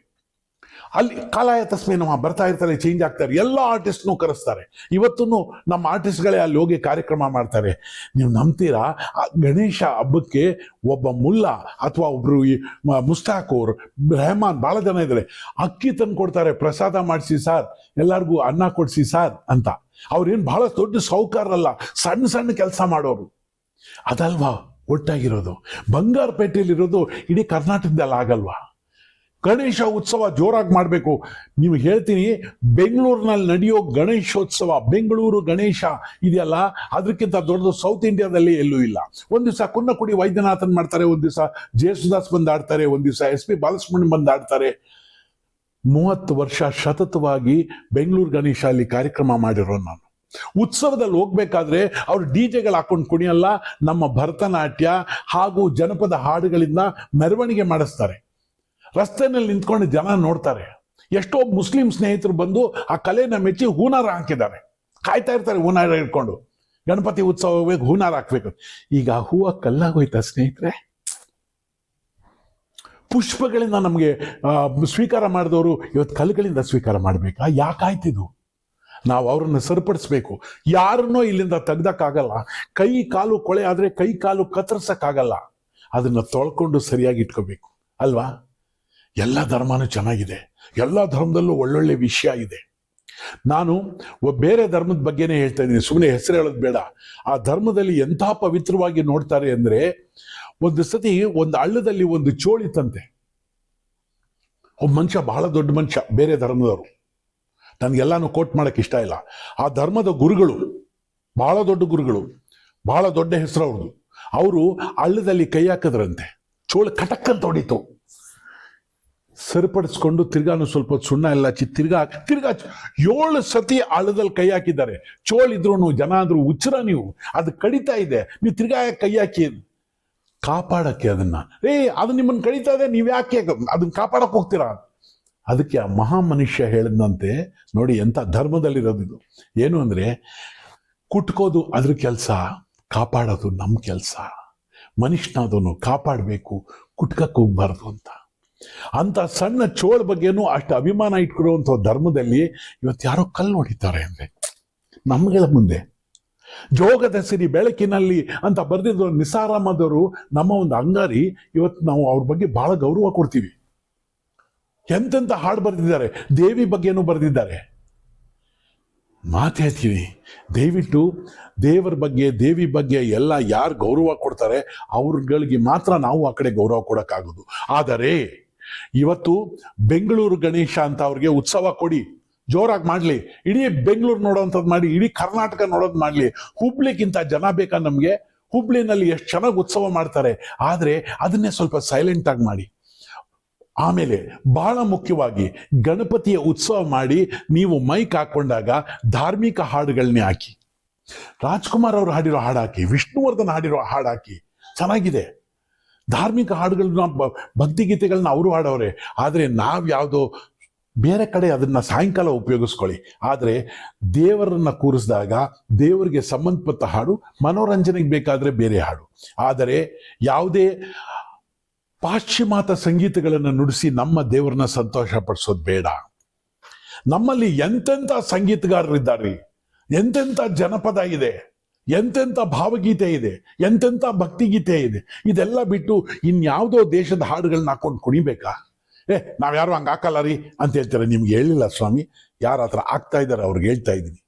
ಅಲ್ಲಿ ಕಾಲಾಯ ತಸ್ಮೆ ನಮ್ಮ ಬರ್ತಾ ಇರ್ತಾರೆ ಚೇಂಜ್ ಆಗ್ತಾರೆ. ಎಲ್ಲ ಆರ್ಟಿಸ್ಟ್ನು ಕರೆಸ್ತಾರೆ. ಇವತ್ತೂ ನಮ್ಮ ಆರ್ಟಿಸ್ಟ್ಗಳೇ ಅಲ್ಲಿ ಹೋಗಿ ಕಾರ್ಯಕ್ರಮ ಮಾಡ್ತಾರೆ. ನೀವು ನಂಬ್ತೀರಾ? ಗಣೇಶ ಹಬ್ಬಕ್ಕೆ ಒಬ್ಬ ಮುಲ್ಲ ಅಥವಾ ಒಬ್ರು ಈ ಮುಸ್ತಾಕೋರ್ ರೆಹಮಾನ್ ಭಾಳ ಜನ ಇದ್ದಾರೆ ಅಕ್ಕಿ ತಂದು ಕೊಡ್ತಾರೆ, ಪ್ರಸಾದ ಮಾಡಿಸಿ ಸಾರ್ ಎಲ್ಲರಿಗೂ ಅನ್ನ ಕೊಡಿಸಿ ಸಾರ್ ಅಂತ. ಅವ್ರೇನು ಬಹಳ ದೊಡ್ಡ ಸಾಹುಕಾರರಲ್ಲ, ಸಣ್ಣ ಸಣ್ಣ ಕೆಲಸ ಮಾಡೋರು. ಅದಲ್ವಾ? ಒಟ್ಟಾಗಿರೋದು. ಬಂಗಾರಪೇಟೆಯಲ್ಲಿರೋದು ಇಡೀ ಕರ್ನಾಟಕದಲ್ಲಿ ಆಗಲ್ವಾ ಗಣೇಶ ಉತ್ಸವ ಜೋರಾಗಿ ಮಾಡಬೇಕು. ನೀವು ಹೇಳ್ತೀನಿ, ಬೆಂಗಳೂರಿನಲ್ಲಿ ನಡೆಯೋ ಗಣೇಶೋತ್ಸವ, ಬೆಂಗಳೂರು ಗಣೇಶ ಇದೆಯಲ್ಲ? ಅದಕ್ಕಿಂತ ದೊಡ್ಡದು ಸೌತ್ ಇಂಡಿಯಾದಲ್ಲಿ ಎಲ್ಲೂ ಇಲ್ಲ. ಒಂದು ದಿವಸ ಕುನ್ನಕುಡಿ ವೈದ್ಯನಾಥನ್ ಮಾಡ್ತಾರೆ, ಒಂದು ದಿವಸ ಜೇಸುದಾಸ್ ಬಂದು ಆಡ್ತಾರೆ, ಒಂದು ದಿವಸ ಎಸ್ ಪಿ ಬಾಲಸುಬ್ರಹ್ಮಣ್ಯ ಬಂದು ಆಡ್ತಾರೆ. ಮೂವತ್ತು ವರ್ಷ ಸತತವಾಗಿ ಬೆಂಗಳೂರು ಗಣೇಶ ಅಲ್ಲಿ ಕಾರ್ಯಕ್ರಮ ಮಾಡಿರೋ ನಾನು. ಉತ್ಸವದಲ್ಲಿ ಹೋಗ್ಬೇಕಾದ್ರೆ ಅವ್ರು ಡಿ ಜೆಗಳು ಹಾಕೊಂಡು ಕುಣಿಯಲ್ಲ, ನಮ್ಮ ಭರತನಾಟ್ಯ ಹಾಗೂ ಜನಪದ ಹಾಡುಗಳಿಂದ ಮೆರವಣಿಗೆ ಮಾಡಿಸ್ತಾರೆ. ರಸ್ತೆನಲ್ಲಿ ನಿಂತ್ಕೊಂಡು ಜನ ನೋಡ್ತಾರೆ. ಎಷ್ಟೋ ಮುಸ್ಲಿಂ ಸ್ನೇಹಿತರು ಬಂದು ಆ ಕಲೆನ ಮೆಚ್ಚಿ ಹೂನಾರ ಹಾಕಿದ್ದಾರೆ. ಕಾಯ್ತಾ ಇರ್ತಾರೆ ಹೂನಾರ ಇಟ್ಕೊಂಡು ಗಣಪತಿ ಉತ್ಸವ ಹೋಗ್ಬೇಕು ಹೂನಾರ ಹಾಕ್ಬೇಕು. ಈಗ ಹೂವು ಕಲ್ಲಾಗೋಯ್ತಾ ಸ್ನೇಹಿತರೆ? ಪುಷ್ಪಗಳಿಂದ ನಮಗೆ ಸ್ವೀಕಾರ ಮಾಡಿದವರು ಇವತ್ತು ಕಲ್ಲುಗಳಿಂದ ಸ್ವೀಕಾರ ಮಾಡಬೇಕಾ? ಯಾಕಾಯ್ತಿದು ನಾವು ಅವರನ್ನು ಸರಿಪಡಿಸ್ಬೇಕು. ಯಾರನ್ನೂ ಇಲ್ಲಿಂದ ತೆಗ್ದಕ್ಕಾಗಲ್ಲ. ಕೈ ಕಾಲು ಕೊಳೆ ಆದರೆ ಕೈ ಕಾಲು ಕತ್ತರಿಸಕ್ಕಾಗಲ್ಲ. ಅದನ್ನು ತೊಳ್ಕೊಂಡು ಸರಿಯಾಗಿ ಇಟ್ಕೋಬೇಕು. ಅಲ್ವಾ? ಎಲ್ಲ ಧರ್ಮನೂ ಚೆನ್ನಾಗಿದೆ. ಎಲ್ಲ ಧರ್ಮದಲ್ಲೂ ಒಳ್ಳೊಳ್ಳೆ ವಿಷಯ ಇದೆ. ನಾನು ಬೇರೆ ಧರ್ಮದ ಬಗ್ಗೆನೇ ಹೇಳ್ತಾ ಇದ್ದೀನಿ. ಸುಮ್ಮನೆ ಹೆಸರು ಹೇಳೋದು ಬೇಡ. ಆ ಧರ್ಮದಲ್ಲಿ ಎಂಥ ಪವಿತ್ರವಾಗಿ ನೋಡ್ತಾರೆ ಅಂದರೆ ಒಂದು ಸತಿ ಒಂದು ಹಳ್ಳದಲ್ಲಿ ಒಂದು ಚೋಳಿತಂತೆ ಒಬ್ಬ ಮನುಷ್ಯ ಬಹಳ ದೊಡ್ಡ ಮನುಷ್ಯ, ಬೇರೆ ಧರ್ಮದವರು. ನನಗೆಲ್ಲಾನು ಕೋಟ್ ಮಾಡೋಕ್ಕೆ ಇಷ್ಟ ಇಲ್ಲ. ಆ ಧರ್ಮದ ಗುರುಗಳು, ಬಹಳ ದೊಡ್ಡ ಗುರುಗಳು, ಬಹಳ ದೊಡ್ಡ ಹೆಸರು ಅವ್ರದ್ದು ಅವರು ಹಳ್ಳದಲ್ಲಿ ಕೈ ಹಾಕಿದ್ರಂತೆ. ಚೋಳು ಕಟಕ್ಕಂತ ಹೊಡಿತು. ಸರಿಪಡಿಸ್ಕೊಂಡು ತಿರ್ಗಾನು ಸ್ವಲ್ಪ ಸುಣ್ಣ ಎಲ್ಲ ಹಚ್ಚಿ, ತಿರ್ಗಾ ತಿರ್ಗಾ ಏಳು ಸತಿ ಅಳದಲ್ಲಿ ಕೈ ಹಾಕಿದ್ದಾರೆ. ಚೋಳಿದ್ರು ಜನ ಆದರೂ ಉಚ್ಚರ ನೀವು, ಅದು ಕಡಿತಾ ಇದೆ. ನೀವು ತಿರ್ಗಾ ಯಾಕೆ ಕೈ ಹಾಕಿ? ಕಾಪಾಡಕ್ಕೆ ಅದನ್ನ. ಏ, ಅದು ನಿಮ್ಮನ್ನು ಕಡಿತಾ ಇದೆ, ನೀವು ಯಾಕೆ ಅದನ್ನ ಕಾಪಾಡಕ್ಕೆ ಹೋಗ್ತೀರಾ? ಅದಕ್ಕೆ ಆ ಮಹಾ ಮನುಷ್ಯ ಹೇಳಿದಂತೆ, ನೋಡಿ ಎಂಥ ಧರ್ಮದಲ್ಲಿರೋದು ಇದು. ಏನು ಅಂದರೆ, ಕುಟ್ಕೋದು ಅದ್ರ ಕೆಲಸ, ಕಾಪಾಡೋದು ನಮ್ಮ ಕೆಲಸ. ಮನುಷ್ಯನಾದವನು ಕಾಪಾಡಬೇಕು ಕುಟ್ಕಕ್ಕೆ ಹೋಗ್ಬಾರ್ದು ಅಂತ. ಅಂತ ಸಣ್ಣ ಚೋಳ ಬಗ್ಗೆನೂ ಅಷ್ಟು ಅಭಿಮಾನ ಇಟ್ಕೊಳ್ಳುವಂಥ ಧರ್ಮದಲ್ಲಿ ಇವತ್ತು ಯಾರೋ ಕಲ್ಲು ಹೊಡಿತಾರೆ ಅಂದ್ರೆ. ನಮ್ಗಳ ಮುಂದೆ. ಜೋಗದ ಸಿರಿ ಬೆಳಕಿನಲ್ಲಿ ಅಂತ ಬರೆದಿದ್ದ ನಿಸಾರಾಮದವರು ನಮ್ಮ ಒಂದು ಅಂಗಾರಿ ಇವತ್ತು ನಾವು ಅವ್ರ ಬಗ್ಗೆ ಬಹಳ ಗೌರವ ಕೊಡ್ತೀವಿ. ಎಂತೆಂಥ ಹಾಡು ಬರೆದಿದ್ದಾರೆ, ದೇವಿ ಬಗ್ಗೆನೂ ಬರೆದಿದ್ದಾರೆ. ಮಾತು ಹೇಳ್ತೀವಿ, ದಯವಿಟ್ಟು ದೇವರ ಬಗ್ಗೆ, ದೇವಿ ಬಗ್ಗೆ ಎಲ್ಲ ಯಾರು ಗೌರವ ಕೊಡ್ತಾರೆ, ಅವ್ರಗಳಿಗೆ ಮಾತ್ರ ನಾವು ಆ ಕಡೆ ಗೌರವ ಕೊಡೋಕ್ಕಾಗೋದು. ಆದರೆ ಇವತ್ತು ಬೆಂಗಳೂರು ಗಣೇಶ ಅಂತ ಅವ್ರಿಗೆ ಉತ್ಸವ ಕೊಡಿ. ಜೋರಾಗಿ ಮಾಡಲಿ. ಇಡೀ ಬೆಂಗಳೂರು ನೋಡೋವಂಥದ್ದು ಮಾಡಿ, ಇಡೀ ಕರ್ನಾಟಕ ನೋಡೋದು ಮಾಡಲಿ. ಹುಬ್ಳಿಗಿಂತ ಜನ ಬೇಕಾ ನಮಗೆ? ಹುಬ್ಳಿನಲ್ಲಿ ಎಷ್ಟು ಚೆನ್ನಾಗಿ ಉತ್ಸವ ಮಾಡ್ತಾರೆ. ಆದರೆ ಅದನ್ನೇ ಸ್ವಲ್ಪ ಸೈಲೆಂಟ್ ಆಗಿ ಮಾಡಿ. ಆಮೇಲೆ ಬಹಳ ಮುಖ್ಯವಾಗಿ ಗಣಪತಿಯ ಉತ್ಸವ ಮಾಡಿ ನೀವು ಮೈಕ್ ಹಾಕೊಂಡಾಗ ಧಾರ್ಮಿಕ ಹಾಡುಗಳನ್ನೇ ಹಾಕಿ. ರಾಜ್ಕುಮಾರ್ ಅವರು ಹಾಡಿರೋ ಹಾಡು ಹಾಕಿ, ವಿಷ್ಣುವರ್ಧನ್ ಹಾಡಿರೋ ಹಾಡು ಹಾಕಿ. ಚೆನ್ನಾಗಿದೆ. ಧಾರ್ಮಿಕ ಹಾಡುಗಳನ್ನ ಭಕ್ತಿಗೀತೆಗಳನ್ನ ಅವರು ಹಾಡೋರೆ ಆದರೆ ನಾವು ಯಾವುದೋ ಬೇರೆ ಕಡೆ ಅದನ್ನು ಸಾಯಂಕಾಲ ಉಪಯೋಗಿಸ್ಕೊಳ್ಳಿ. ಆದರೆ ದೇವರನ್ನು ಕೂರಿಸಿದಾಗ ದೇವರಿಗೆ ಸಂಬಂಧಪಟ್ಟ ಹಾಡು, ಮನೋರಂಜನೆಗೆ ಬೇಕಾದರೆ ಬೇರೆ ಹಾಡು. ಆದರೆ ಯಾವುದೇ ಪಾಶ್ಚಿಮಾತ್ಯ ಸಂಗೀತಗಳನ್ನು ನುಡಿಸಿ ನಮ್ಮ ದೇವರನ್ನ ಸಂತೋಷ ಪಡಿಸೋದು ಬೇಡ. ನಮ್ಮಲ್ಲಿ ಎಂತೆಂಥ ಸಂಗೀತಗಾರರಿದ್ದಾರೆ ಎಂತೆಂಥ ಜನಪದ ಇದೆ ಎಂತೆಂಥ ಭಾವಗೀತೆ ಇದೆ, ಎಂತೆಂಥ ಭಕ್ತಿಗೀತೆ ಇದೆ, ಇದೆಲ್ಲ ಬಿಟ್ಟು ಇನ್ಯಾವುದೋ ದೇಶದ ಹಾಡುಗಳನ್ನ ಹಾಕೊಂಡು ಕುಣಿಬೇಕಾ? ಏ, ನಾವ್ಯಾರು ಹಂಗೆ ಹಾಕಲ್ಲ ರೀ ಅಂತ ಹೇಳ್ತಾರೆ. ನಿಮ್ಗೆ ಹೇಳಿಲ್ಲ ಸ್ವಾಮಿ, ಯಾರ ಹತ್ರ ಆಗ್ತಾ ಇದ್ದಾರೆ ಅವ್ರಿಗೆ ಹೇಳ್ತಾ ಇದ್ದೀನಿ.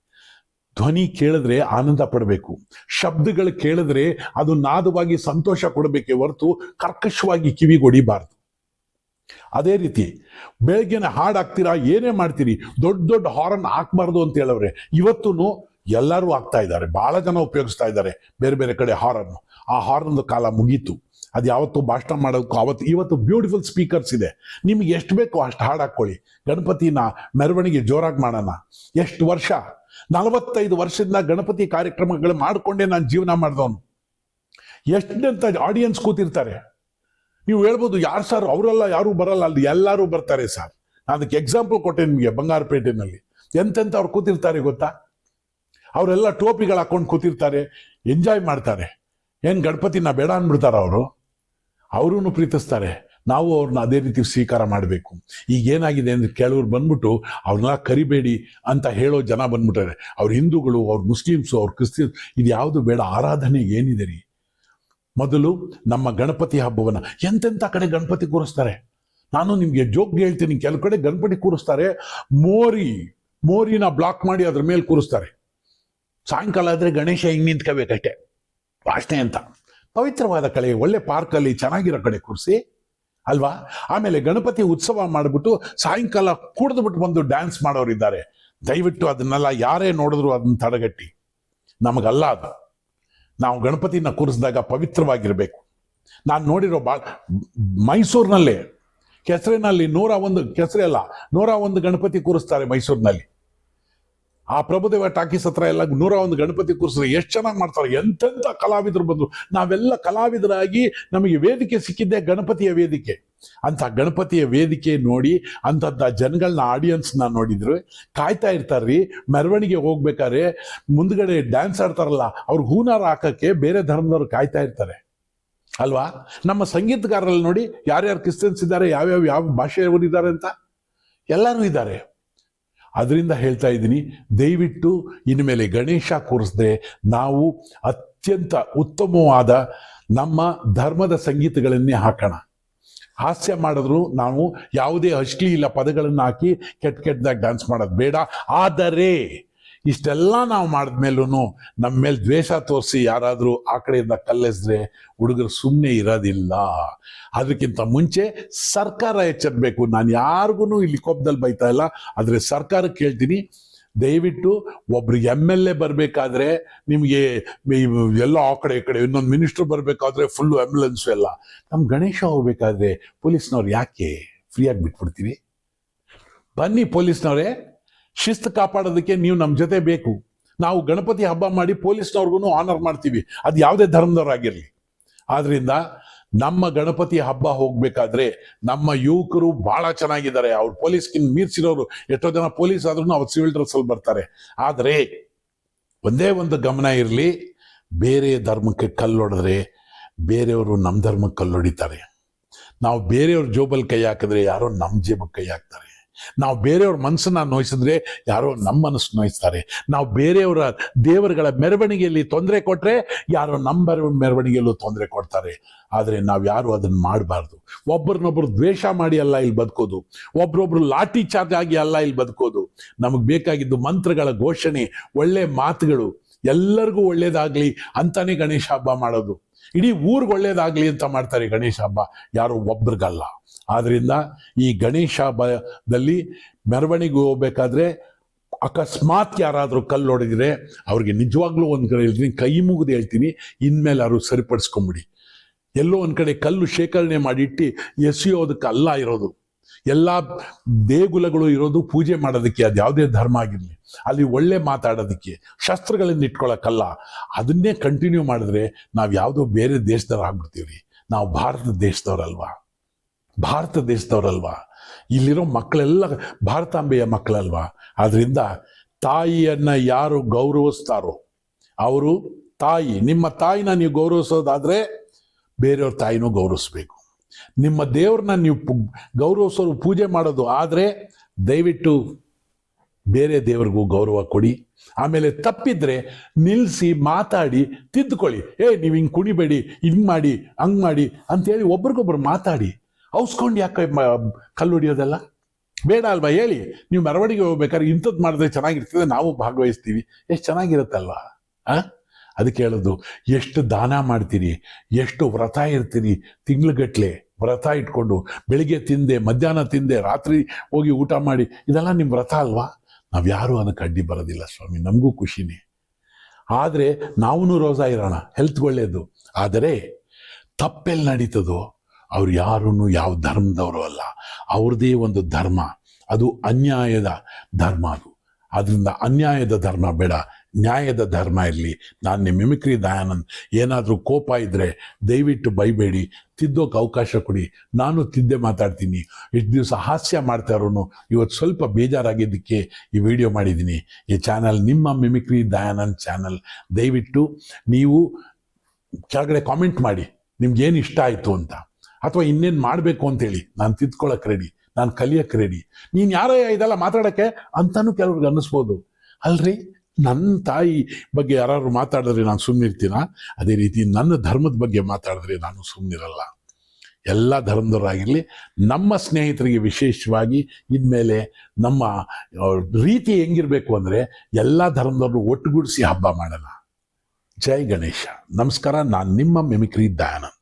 ಧ್ವನಿ ಕೇಳಿದ್ರೆ ಆನಂದ ಪಡಬೇಕು, ಶಬ್ದಗಳು ಕೇಳಿದ್ರೆ ಅದು ನಾದವಾಗಿ ಸಂತೋಷ ಕೊಡಬೇಕೆ ಹೊರತು ಕರ್ಕಶವಾಗಿ ಕಿವಿಗೊಡಿಬಾರ್ದು. ಅದೇ ರೀತಿ ಬೆಳಗ್ಗೆನ ಹಾಡು ಹಾಕ್ತೀರಾ, ಏನೇ ಮಾಡ್ತೀರಿ, ದೊಡ್ಡ ದೊಡ್ಡ ಹಾರನ್ ಹಾಕ್ಬಾರ್ದು ಅಂತ ಹೇಳವ್ರೆ. ಇವತ್ತು ಎಲ್ಲರೂ ಆಗ್ತಾ ಇದ್ದಾರೆ. ಬಹಳ ಜನ ಉಪಯೋಗಿಸ್ತಾ ಇದ್ದಾರೆ ಬೇರೆ ಬೇರೆ ಕಡೆ ಹಾರನ್ ಆ ಹಾರನ್ ಕಾಲ ಮುಗೀತು. ಅದು ಯಾವತ್ತು ಭಾಷಣ ಮಾಡೋಕ್ಕೂ ಅವತ್ತು ಇವತ್ತು ಬ್ಯೂಟಿಫುಲ್ ಸ್ಪೀಕರ್ಸ್ ಇದೆ. ನಿಮ್ಗೆ ಎಷ್ಟು ಬೇಕೋ ಅಷ್ಟು ಹಾಡು ಹಾಕ್ಕೊಳ್ಳಿ ಗಣಪತಿನ ಮೆರವಣಿಗೆ ಜೋರಾಗಿ ಮಾಡೋಣ. ಎಷ್ಟು ವರ್ಷ? ನಲವತ್ತೈದು ವರ್ಷದಿಂದ ಗಣಪತಿ ಕಾರ್ಯಕ್ರಮಗಳು ಮಾಡಿಕೊಂಡೇ ನಾನು ಜೀವನ ಮಾಡಿದವನು. ಎಷ್ಟಂತ ಆಡಿಯನ್ಸ್ ಕೂತಿರ್ತಾರೆ. ನೀವು ಹೇಳ್ಬೋದು ಯಾರು ಸರ್ ಅವರೆಲ್ಲ, ಯಾರೂ ಬರಲ್ಲ. ಅಲ್ಲಿ ಎಲ್ಲರೂ ಬರ್ತಾರೆ ಸರ್ ನಾನು ಅದಕ್ಕೆ ಎಕ್ಸಾಂಪಲ್ ಕೊಟ್ಟೆ ನಿಮಗೆ ಬಂಗಾರಪೇಟೆನಲ್ಲಿ. ಎಂತೆಂತ ಅವ್ರು ಕೂತಿರ್ತಾರೆ ಗೊತ್ತಾ? ಅವರೆಲ್ಲ ಟೋಪಿಗಳು ಹಾಕೊಂಡು ಕೂತಿರ್ತಾರೆ, ಎಂಜಾಯ್ ಮಾಡ್ತಾರೆ. ಏನು ಗಣಪತಿನ ಬೇಡ ಅಂದ್ಬಿಡ್ತಾರ ಅವರು. ಅವರೂ ಪ್ರೀತಿಸ್ತಾರೆ. ನಾವು ಅವ್ರನ್ನ ಅದೇ ರೀತಿ ಸ್ವೀಕಾರ ಮಾಡಬೇಕು. ಈಗ ಏನಾಗಿದೆ ಅಂದ್ರೆ ಕೆಲವ್ರು ಬಂದ್ಬಿಟ್ಟು ಅವ್ರನ್ನ ಕರಿಬೇಡಿ ಅಂತ ಹೇಳೋ ಜನ ಬಂದ್ಬಿಟ್ಟಾರೆ ಅವ್ರ ಹಿಂದೂಗಳು, ಅವ್ರ ಮುಸ್ಲಿಮ್ಸು, ಅವ್ರ ಕ್ರಿಸ್ತಿಯನ್ಸ್, ಇದು ಯಾವುದು ಬೇಡ ಆರಾಧನೆ ಏನಿದೆ ರೀ? ಮೊದಲು ನಮ್ಮ ಗಣಪತಿ ಹಬ್ಬವನ್ನ ಎಂತೆಂಥ ಕಡೆ ಗಣಪತಿ ಕೂರಿಸ್ತಾರೆ? ನಾನು ನಿಮಗೆ ಜೋಕ್ ಹೇಳ್ತೀನಿ ಕೆಲವು ಕಡೆ ಗಣಪತಿ ಕೂರಿಸ್ತಾರೆ, ಮೋರಿ, ಮೋರಿನ ಬ್ಲಾಕ್ ಮಾಡಿ ಅದ್ರ ಮೇಲೆ ಕೂರಿಸ್ತಾರೆ. ಸಾಯಂಕಾಲ ಆದರೆ ಗಣೇಶ ಹಿಂಗೆ ನಿಂತ್ಕೋಬೇಕಷ್ಟೆ. ವಾಸನೆ ಅಂತ. ಪವಿತ್ರವಾದ ಕಡೆ ಒಳ್ಳೆ ಪಾರ್ಕಲ್ಲಿ ಚೆನ್ನಾಗಿರೋ ಕಡೆ ಕೂರಿಸಿ, ಅಲ್ವಾ? ಆಮೇಲೆ ಗಣಪತಿ ಉತ್ಸವ ಮಾಡಿಬಿಟ್ಟು ಸಾಯಂಕಾಲ ಕುಡಿದ್ಬಿಟ್ಟು ಬಂದು ಡ್ಯಾನ್ಸ್ ಮಾಡೋರಿದ್ದಾರೆ. ದಯವಿಟ್ಟು ಅದನ್ನೆಲ್ಲ ಯಾರೇ ನೋಡಿದ್ರು ಅದನ್ನ ತಡೆಗಟ್ಟಿ. ನಮಗಲ್ಲ ಅದು. ನಾವು ಗಣಪತಿನ ಕೂರಿಸಿದಾಗ ಪವಿತ್ರವಾಗಿರಬೇಕು. ನಾನು ನೋಡಿರೋ ಬಾ, ಮೈಸೂರಿನಲ್ಲೇ, ಕೆಸರಿನಲ್ಲಿ ನೂರ ಒಂದು ಕೆಸರೆ ಅಲ್ಲ ನೂರ ಒಂದು ಗಣಪತಿ ಕೂರಿಸ್ತಾರೆ ಮೈಸೂರಿನಲ್ಲಿ. ಆ ಪ್ರಭುದೇವ ಟಾಕೀಸ್ ಹತ್ರ ಎಲ್ಲ ನೂರ ಒಂದು ಗಣಪತಿ ಕೂರಿಸಿದ್ರೆ ಎಷ್ಟು ಚೆನ್ನಾಗಿ ಮಾಡ್ತಾರೆ? ಎಂತೆಂಥ ಕಲಾವಿದರು ಬಂದರು. ನಾವೆಲ್ಲ ಕಲಾವಿದರಾಗಿ ನಮಗೆ ವೇದಿಕೆ ಸಿಕ್ಕಿದ್ದೇ ಗಣಪತಿಯ ವೇದಿಕೆ. ಅಂಥ ಗಣಪತಿಯ ವೇದಿಕೆ ನೋಡಿ, ಅಂಥದ್ದ ಜನಗಳನ್ನ ಆಡಿಯನ್ಸ್ನ ನೋಡಿದ್ರು. ಕಾಯ್ತಾ ಇರ್ತಾರ್ರಿ, ಮೆರವಣಿಗೆ ಹೋಗ್ಬೇಕಾದ್ರೆ ಮುಂದ್ಗಡೆ ಡ್ಯಾನ್ಸ್ ಆಡ್ತಾರಲ್ಲ, ಅವ್ರು ಹೂನಾರ ಹಾಕೋಕ್ಕೆ ಬೇರೆ ಧರ್ಮದವ್ರು ಕಾಯ್ತಾ ಇರ್ತಾರೆ. ಅಲ್ವಾ? ನಮ್ಮ ಸಂಗೀತಗಾರರಲ್ಲಿ ನೋಡಿ, ಯಾರ್ಯಾರು ಕ್ರಿಶ್ಚಿಯನ್ಸ್ ಇದ್ದಾರೆ, ಯಾವ್ಯಾವ, ಯಾವ ಭಾಷೆಯವರು ಇದ್ದಾರೆ ಅಂತ? ಎಲ್ಲರೂ ಇದ್ದಾರೆ. ಅದರಿಂದ ಹೇಳ್ತಾ ಇದ್ದೀನಿ, ದಯವಿಟ್ಟು ಇನ್ಮೇಲೆ ಗಣೇಶ ಕೂರಿಸಿದ್ರೆ ನಾವು ಅತ್ಯಂತ ಉತ್ತಮವಾದ ನಮ್ಮ ಧರ್ಮದ ಸಂಗೀತಗಳನ್ನೇ ಹಾಕೋಣ. ಹಾಸ್ಯ ಮಾಡಿದ್ರು ನಾವು ಯಾವುದೇ ಅಶ್ಲೀಲ ಪದಗಳನ್ನು ಹಾಕಿ ಕೆಟ್ಟ ಕೆಟ್ಟದಾಗ ಡ್ಯಾನ್ಸ್ ಮಾಡೋದು ಬೇಡ. ಆದರೆ ಇಷ್ಟೆಲ್ಲ ನಾವು ಮಾಡಿದ್ಮೇಲೂ ನಮ್ಮ ಮೇಲೆ ದ್ವೇಷ ತೋರಿಸಿ ಯಾರಾದರೂ ಆ ಕಡೆಯಿಂದ ಕಲ್ಲೆಸಿದ್ರೆ ಹುಡುಗರು ಸುಮ್ಮನೆ ಇರೋದಿಲ್ಲ. ಅದಕ್ಕಿಂತ ಮುಂಚೆ ಸರ್ಕಾರ ಎಚ್ಚರಬೇಕು. ನಾನು ಯಾರಿಗೂ ಇಲ್ಲಿ ಕೋಪದಲ್ಲಿ ಬೈತಾ ಇಲ್ಲ. ಆದರೆ ಸರ್ಕಾರಕ್ಕೆ ಹೇಳ್ತೀನಿ ದಯವಿಟ್ಟು ಒಬ್ರು ಎಂ ಎಲ್ ಎ ಬರಬೇಕಾದ್ರೆ ನಿಮಗೆ ಎಲ್ಲ ಆ ಕಡೆ ಈ ಕಡೆ ಇನ್ನೊಂದು ಮಿನಿಸ್ಟರ್ ಬರಬೇಕಾದ್ರೆ ಫುಲ್ಲು ಆ್ಯಂಬುಲೆನ್ಸು ಎಲ್ಲ. ನಮ್ಮ ಗಣೇಶ ಹೋಗ್ಬೇಕಾದ್ರೆ ಪೊಲೀಸ್ನವ್ರು ಯಾಕೆ? ಫ್ರೀಯಾಗಿ ಬಿಟ್ಬಿಡ್ತೀವಿ. ಬನ್ನಿ ಪೊಲೀಸ್ನವರೇ. ಶಿಸ್ತು ಕಾಪಾಡೋದಕ್ಕೆ ನೀವು ನಮ್ಮ ಜೊತೆ ಬೇಕು. ನಾವು ಗಣಪತಿ ಹಬ್ಬ ಮಾಡಿ ಪೊಲೀಸ್ನವ್ರಿಗೂ ಆನರ್ ಮಾಡ್ತೀವಿ. ಅದು ಯಾವುದೇ ಧರ್ಮದವರಾಗಿರಲಿ. ಆದ್ರಿಂದ ನಮ್ಮ ಗಣಪತಿ ಹಬ್ಬ ಹೋಗ್ಬೇಕಾದ್ರೆ ನಮ್ಮ ಯುವಕರು ಬಹಳ ಚೆನ್ನಾಗಿದ್ದಾರೆ. ಅವ್ರು ಪೊಲೀಸ್ಗಿನ್ ಮೀರ್ಸಿರೋರು ಎಷ್ಟೋ ಜನ ಪೊಲೀಸ್ ಆದ್ರೂ ಅವ್ರು ಸಿವಿಲ್ ಡ್ರೆಸ್ ಅಲ್ಲಿ ಬರ್ತಾರೆ. ಆದರೆ ಒಂದೇ ಒಂದು ಗಮನ ಇರಲಿ, ಬೇರೆ ಧರ್ಮಕ್ಕೆ ಕಲ್ಲೊಡೆದ್ರೆ ಬೇರೆಯವರು ನಮ್ಮ ಧರ್ಮಕ್ಕೆ ಕಲ್ಲೊಡಿತಾರೆ. ನಾವು ಬೇರೆಯವ್ರ ಜೋಬಲ್ಲಿ ಕೈ ಹಾಕಿದ್ರೆ ಯಾರೋ ನಮ್ಮ ಜೇಬಕ್ಕೆ ಕೈ ಹಾಕ್ತಾರೆ. ನಾವು ಬೇರೆಯವ್ರ ಮನಸ್ಸನ್ನ ನೋಯಿಸಿದ್ರೆ ಯಾರೋ ನಮ್ಮ ಮನಸ್ಸು ನೋಯಿಸ್ತಾರೆ. ನಾವು ಬೇರೆಯವರ ದೇವರುಗಳ ಮೆರವಣಿಗೆಯಲ್ಲಿ ತೊಂದರೆ ಕೊಟ್ರೆ ಯಾರೋ ನಮ್ಮ ಮೆರವಣಿಗೆಯಲ್ಲೂ ತೊಂದರೆ ಕೊಡ್ತಾರೆ. ಆದರೆ ನಾವು ಯಾರು ಅದನ್ನು ಮಾಡಬಾರ್ದು. ಒಬ್ಬರನ್ನೊಬ್ಬರು ದ್ವೇಷ ಮಾಡಿ ಅಲ್ಲ ಇಲ್ಲಿ ಬದುಕೋದು. ಒಬ್ರೊಬ್ರು ಲಾಠಿ ಚಾರ್ಜ್ ಆಗಿ ಅಲ್ಲ ಇಲ್ಲಿ ಬದುಕೋದು. ನಮಗೆ ಬೇಕಾಗಿದ್ದು ಮಂತ್ರಗಳ ಘೋಷಣೆ, ಒಳ್ಳೆ ಮಾತುಗಳು, ಎಲ್ಲರಿಗೂ ಒಳ್ಳೇದಾಗ್ಲಿ ಅಂತಾನೆ ಗಣೇಶ ಹಬ್ಬ ಮಾಡೋದು. ಇಡೀ ಊರಿಗೆ ಒಳ್ಳೇದಾಗ್ಲಿ ಅಂತ ಮಾಡ್ತಾರೆ ಗಣೇಶ ಹಬ್ಬ. ಯಾರು ಒಬ್ರಿಗಲ್ಲ. ಆದ್ರಿಂದ ಈ ಗಣೇಶ ಹಬ್ಬದಲ್ಲಿ ಮೆರವಣಿಗೆ ಹೋಗ್ಬೇಕಾದ್ರೆ ಅಕಸ್ಮಾತ್ ಯಾರಾದರೂ ಕಲ್ಲು ಹೊಡೆದಿದ್ರೆ ಅವ್ರಿಗೆ ನಿಜವಾಗ್ಲೂ ಒಂದು ಕಡೆ ಹೇಳ್ತೀನಿ, ಕೈ ಮುಗಿದು ಹೇಳ್ತೀನಿ, ಇನ್ಮೇಲೆ ಅವರು ಸರಿಪಡಿಸ್ಕೊಂಬಿಡಿ. ಎಲ್ಲೋ ಒಂದು ಕಡೆ ಕಲ್ಲು ಶೇಖರಣೆ ಮಾಡಿಟ್ಟು ಎಸೆಯೋದಕ್ಕೆ ಅಲ್ಲ ಇರೋದು. ಎಲ್ಲ ದೇಗುಲಗಳು ಇರೋದು ಪೂಜೆ ಮಾಡೋದಕ್ಕೆ, ಅದು ಯಾವುದೇ ಧರ್ಮ ಆಗಿರಲಿ, ಅಲ್ಲಿ ಒಳ್ಳೆ ಮಾತಾಡೋದಕ್ಕೆ ಶಸ್ತ್ರಗಳನ್ನ ಇಟ್ಕೊಳ್ಳೋಕ್ಕಲ್ಲ ಅದನ್ನೇ ಕಂಟಿನ್ಯೂ ಮಾಡಿದ್ರೆ ನಾವು ಯಾವುದೋ ಬೇರೆ ದೇಶದವ್ರು ಆಗ್ಬಿಡ್ತೀವಿ ನಾವು ಭಾರತ ದೇಶದವ್ರಲ್ವಾ. ಭಾರತ ದೇಶದವರಲ್ವಾ? ಇಲ್ಲಿರೋ ಮಕ್ಕಳೆಲ್ಲ ಭಾರತಾಂಬೆಯ ಮಕ್ಕಳಲ್ವಾ? ಆದ್ದರಿಂದ ತಾಯಿಯನ್ನ ಯಾರು ಗೌರವಿಸ್ತಾರೋ, ಅವರು ತಾಯಿ, ನಿಮ್ಮ ತಾಯಿನ ನೀವು ಗೌರವಿಸೋದಾದ್ರೆ ಬೇರೆಯವ್ರ ತಾಯಿನೂ ಗೌರವಿಸ್ಬೇಕು. ನಿಮ್ಮ ದೇವ್ರನ್ನ ನೀವು ಗೌರವಿಸೋರು ಪೂಜೆ ಮಾಡೋದು ಆದರೆ ದಯವಿಟ್ಟು ಬೇರೆ ದೇವ್ರಿಗೂ ಗೌರವ ಕೊಡಿ. ಆಮೇಲೆ ತಪ್ಪಿದ್ರೆ ನಿಲ್ಲಿಸಿ ಮಾತಾಡಿ, ತಿದ್ದುಕೊಳ್ಳಿ. ಏ, ನೀವು ಹಿಂಗೆ ಕುಣಿಬೇಡಿ, ಹಿಂಗೆ ಮಾಡಿ, ಹಂಗೆ ಮಾಡಿ ಅಂತೇಳಿ ಒಬ್ರಿಗೊಬ್ರು ಮಾತಾಡಿ. ಔಸ್ಕೊಂಡು ಯಾಕೆ ಕಲ್ಲು ಹೊಡಿಯೋದೆಲ್ಲ? ಬೇಡ ಅಲ್ವಾ, ಹೇಳಿ. ನೀವು ಮೆರವಣಿಗೆ ಹೋಗ್ಬೇಕಾದ್ರೆ ಇಂಥದ್ದು ಮಾಡಿದ್ರೆ ಚೆನ್ನಾಗಿರ್ತದೆ, ನಾವು ಭಾಗವಹಿಸ್ತೀವಿ. ಎಷ್ಟು ಚೆನ್ನಾಗಿರುತ್ತಲ್ವ? ಆ? ಅದಕ್ಕೆ ಹೇಳೋದು, ಎಷ್ಟು ದಾನ ಮಾಡ್ತೀರಿ ಎಷ್ಟು ವ್ರತ ಇರ್ತೀರಿ ತಿಂಗ್ಳುಗಟ್ಲೆ ವ್ರತ ಇಟ್ಕೊಂಡು, ಬೆಳಿಗ್ಗೆ ತಿಂದೆ, ಮಧ್ಯಾಹ್ನ ತಿಂದೆ, ರಾತ್ರಿ ಹೋಗಿ ಊಟ ಮಾಡಿ, ಇದೆಲ್ಲ ನಿಮ್ಮ ವ್ರತ ಅಲ್ವಾ? ನಾವು ಯಾರೂ ಅದಕ್ಕೆ ಅಡ್ಡಿ ಬರೋದಿಲ್ಲ, ಸ್ವಾಮಿ, ನಮಗೂ ಖುಷಿನೇ. ಆದರೆ ನಾವೂ ರೋಸಾ ಇರೋಣ ಹೆಲ್ತ್ ಒಳ್ಳೆಯದು ಆದರೆ ತಪ್ಪೆಲ್ಲಿ ನಡೀತದೋ? ಅವ್ರು ಯಾರೂ ಯಾವ ಧರ್ಮದವರು ಅಲ್ಲ. ಅವ್ರದ್ದೇ ಒಂದು ಧರ್ಮ. ಅದು ಅನ್ಯಾಯದ ಧರ್ಮ ಅದು. ಅದರಿಂದ ಅನ್ಯಾಯದ ಧರ್ಮ ಬೇಡ. ನ್ಯಾಯದ ಧರ್ಮ ಇರಲಿ. ನಾನು ಮಿಮಿಕ್ರಿ ದಯಾನಂದ್, ಏನಾದರೂ ಕೋಪ ಇದ್ದರೆ ದಯವಿಟ್ಟು ಬೈಬೇಡಿ. ತಿದ್ದೋಕೆ ಅವಕಾಶ ಕೊಡಿ. ನಾನು ತಿದ್ದೆ ಮಾತಾಡ್ತೀನಿ. ಇಷ್ಟು ದಿವಸ ಹಾಸ್ಯ ಮಾಡ್ತಾ ಇರೋನು. ಇವತ್ತು ಸ್ವಲ್ಪ ಬೇಜಾರಾಗಿದ್ದಕ್ಕೆ ಈ ವಿಡಿಯೋ ಮಾಡಿದ್ದೀನಿ. ಈ ಚಾನಲ್ ನಿಮ್ಮ ಮಿಮಿಕ್ರಿ ದಯಾನಂದ್ ಚಾನಲ್. ದಯವಿಟ್ಟು ನೀವು ಕೆಳಗಡೆ ಕಾಮೆಂಟ್ ಮಾಡಿ. ನಿಮ್ಗೆ ಏನು ಇಷ್ಟ ಆಯಿತು ಅಂತ. ಅಥವಾ ಇನ್ನೇನು ಮಾಡಬೇಕು ಅಂತೇಳಿ ನಾನು ತಿದ್ಕೊಳ್ಳೋಕೆ ರೆಡಿ ನಾನು ಕಲಿಯೋಕೆ ರೆಡಿ ನೀನು ಯಾರೋ ಇದೆಲ್ಲ ಮಾತಾಡೋಕ್ಕೆ ಅಂತಾನೂ ಕೆಲವ್ರಿಗೆ ಅನ್ನಿಸ್ಬೋದು. ಅಲ್ರಿ ನನ್ನ ತಾಯಿ ಬಗ್ಗೆ ಯಾರು ಮಾತಾಡಿದ್ರೆ ನಾನು ಸುಮ್ಮನಿರ್ತೀನ ಅದೇ ರೀತಿ ನನ್ನ ಧರ್ಮದ ಬಗ್ಗೆ ಮಾತಾಡಿದ್ರೆ ನಾನು ಸುಮ್ಮನಿರಲ್ಲ ಎಲ್ಲ ಧರ್ಮದವರಾಗಿರಲಿ, ನಮ್ಮ ಸ್ನೇಹಿತರಿಗೆ ವಿಶೇಷವಾಗಿ ಇದ್ಮೇಲೆ ನಮ್ಮ ರೀತಿ ಹೆಂಗಿರಬೇಕು ಅಂದರೆ ಎಲ್ಲ ಧರ್ಮದವರು ಒಟ್ಟುಗೂಡಿಸಿ ಹಬ್ಬ ಮಾಡೋಣ ಜೈ ಗಣೇಶ. ನಮಸ್ಕಾರ, ನಾನು ನಿಮ್ಮ ಮಿಮಿಕ್ರಿ ದಯಾನಂದ್